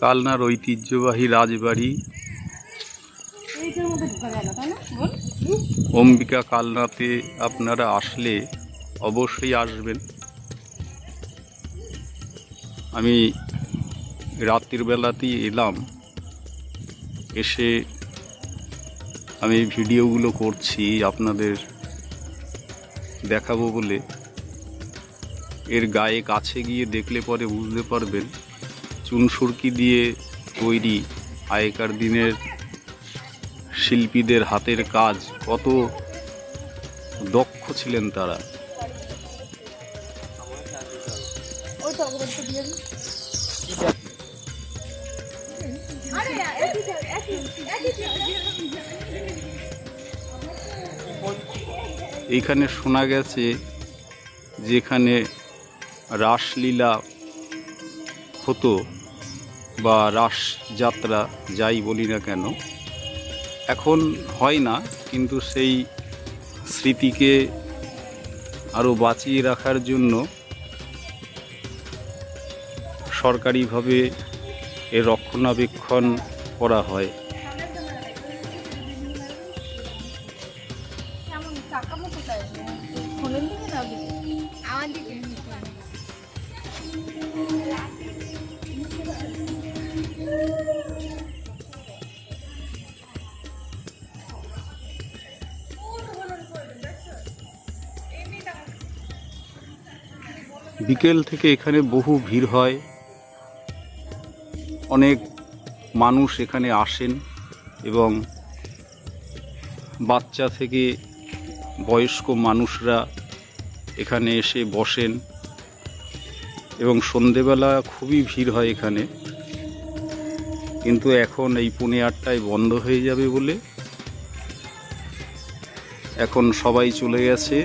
কালনার ঐতিহ্যবাহী রাজবাড়ি। অম্বিকা কালনাতে আপনারা আসলে অবশ্যই আসবেন। আমি রাত্রির বেলাতেই এলাম। এসে আমি ভিডিওগুলো করছি, আপনাদের দেখাবো বলে। এর গায়ে কাছে গিয়ে দেখলে পরে বুঝতে পারবেন চুনসুরকি দিয়ে তৈরি আগেকার দিনের শিল্পীদের হাতের কাজ, কত দক্ষ ছিলেন তারা। এইখানে শোনা গেছে যেখানে রাসলীলা হতো বা রাস যাত্রা যাই বলি না কেন, এখন হয় না, কিন্তু সেই স্মৃতিকে আরও বাঁচিয়ে রাখার জন্য সরকারিভাবে এর রক্ষণাবেক্ষণ করা হয়। বিকেল থেকে এখানে বহু ভিড় হয়। অনেক মানুষ এখানে আসেন এবং বাচ্চা থেকে বয়স্ক মানুষরা এখানে এসে বসেন এবং সন্ধেবেলা খুবই ভিড় হয় এখানে। কিন্তু এখন এই পুনে আটটায় বন্ধ হয়ে যাবে বলে এখন সবাই চলে গেছে।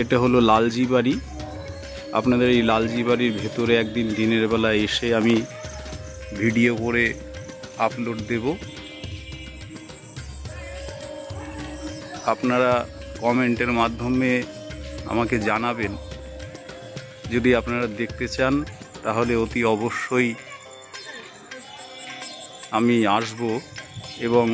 এটা হলো লালজি বাড়ি আপনাদের এই লালজি বাড়ির ভেতরে একদিন দিনের বেলা এসে আমি ভিডিও করে আপলোড দেব। আপনারা কমেন্টের মাধ্যমে আমাকে জানাবেন। যদি আপনারা দেখতে চান, তাহলে অতি অবশ্যই আমি আসব এবং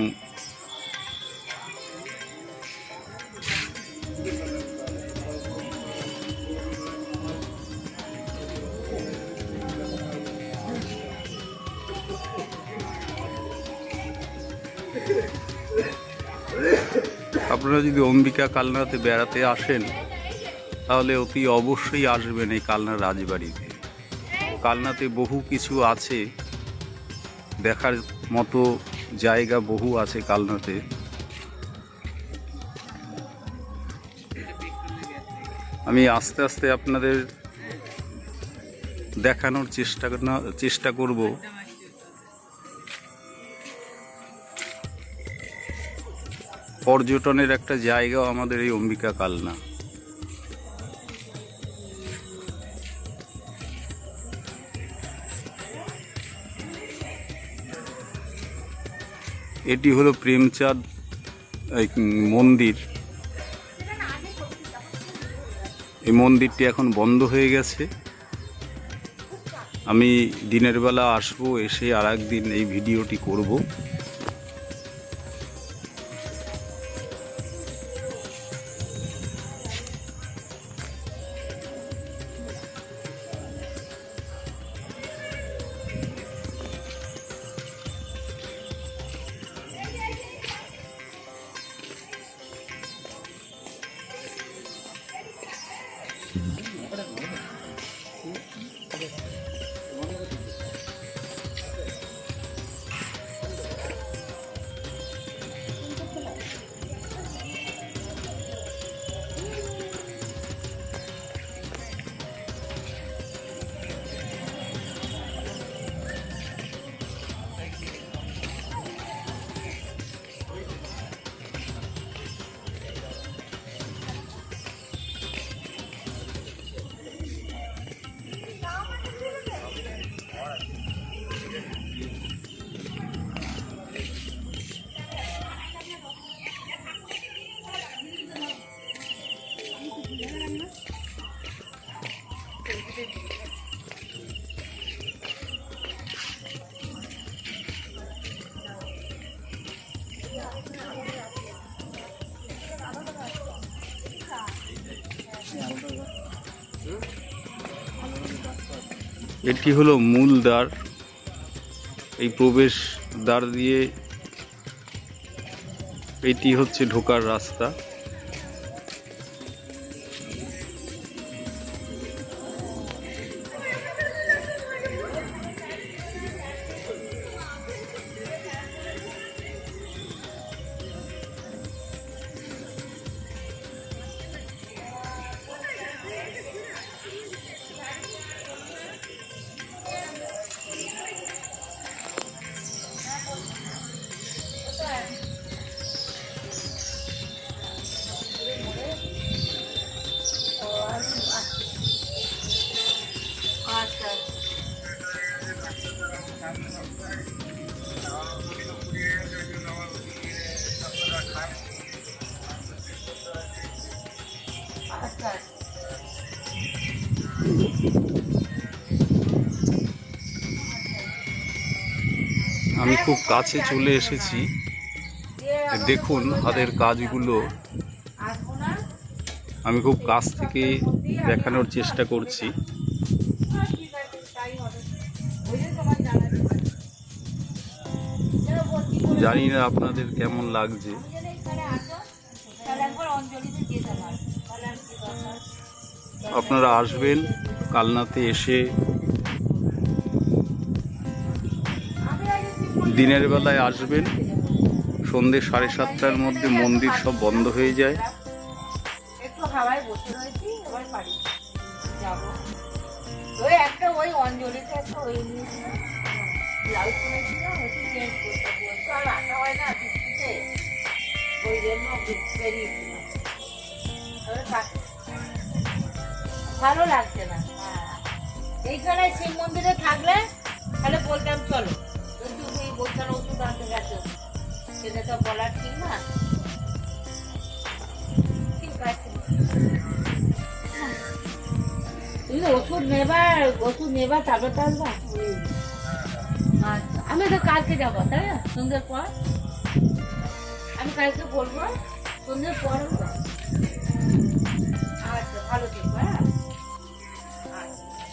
আপনারা যদি অম্বিকা কালনাতে বেড়াতে আসেন, তাহলে অতি অবশ্যই আসবেন এই কালনা রাজবাড়িতে। কালনাতে বহু কিছু আছে, দেখার মতো জায়গা বহু আছে কালনাতে। আমি আস্তে আস্তে আপনাদের দেখানোর চেষ্টা চেষ্টা করব। পর্যটনের একটা জায়গাও আমাদের এই অম্বিকা কালনা। এটি হলো প্রেমচাঁদ মন্দির। এই মন্দিরটি এখন বন্ধ হয়ে গেছে। আমি দিনের বেলা আসব, এসে আর একদিন এই ভিডিওটি করব। এটি হলো মূল দ্বার। এই প্রবেশ দ্বার দিয়ে এটি হচ্ছে ঢোকার রাস্তা। আমি খুব কাছে চলে এসেছি। দেখুন হাতের কাজগুলো। আমি খুব কাছ থেকে দেখানোর চেষ্টা করছি। জানি না আপনাদের কেমন লাগছে। আপনারা আসবেন, কালনাতে এসে দিনের বেলায় আসবেন। সন্ধ্যে সাড়ে সাতটার মধ্যে মন্দির সব বন্ধ হয়ে যায়। ওই জন্য ভালো লাগছে না। হ্যাঁ। এইখানে শিব মন্দিরে থাকলে তাহলে বলতাম চলো। কিন্তু এই ওষুধ আনতে গেছো। সেটা তো বলার ঠিক না। ওষুধ ওষুধ তারপর আসবা আচ্ছা আমি তো কালকে যাব, তাই না? সন্ধ্যের পর? আমি কালকে বলব, সন্ধ্যের পর আমি যাব। আচ্ছা ভালো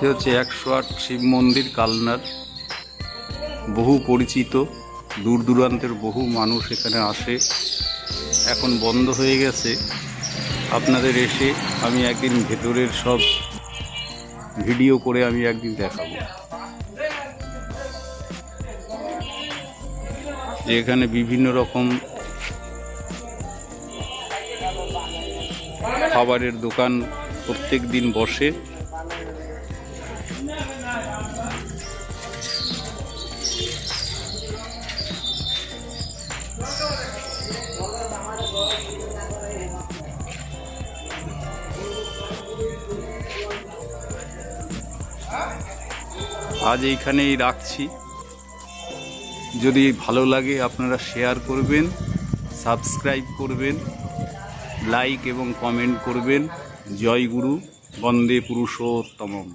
এটি হচ্ছে একশো আট শিব মন্দির, কালনার। বহু পরিচিত দূর দূরান্তের বহু মানুষ এখানে আসে। এখন বন্ধ হয়ে গেছে। আপনাদের এসে আমি একদিন ভেতরের সব ভিডিও করে আমি একদিন দেখাবো। এখানে বিভিন্ন রকম খাবারের দোকান প্রত্যেক দিন বসে। আজ এইখানেই রাখছি। যদি ভালো লাগে আপনারা শেয়ার করবেন সাবস্ক্রাইব করবেন লাইক এবং কমেন্ট করবেন। জয় গুরু, বন্দে পুরুষোত্তমম।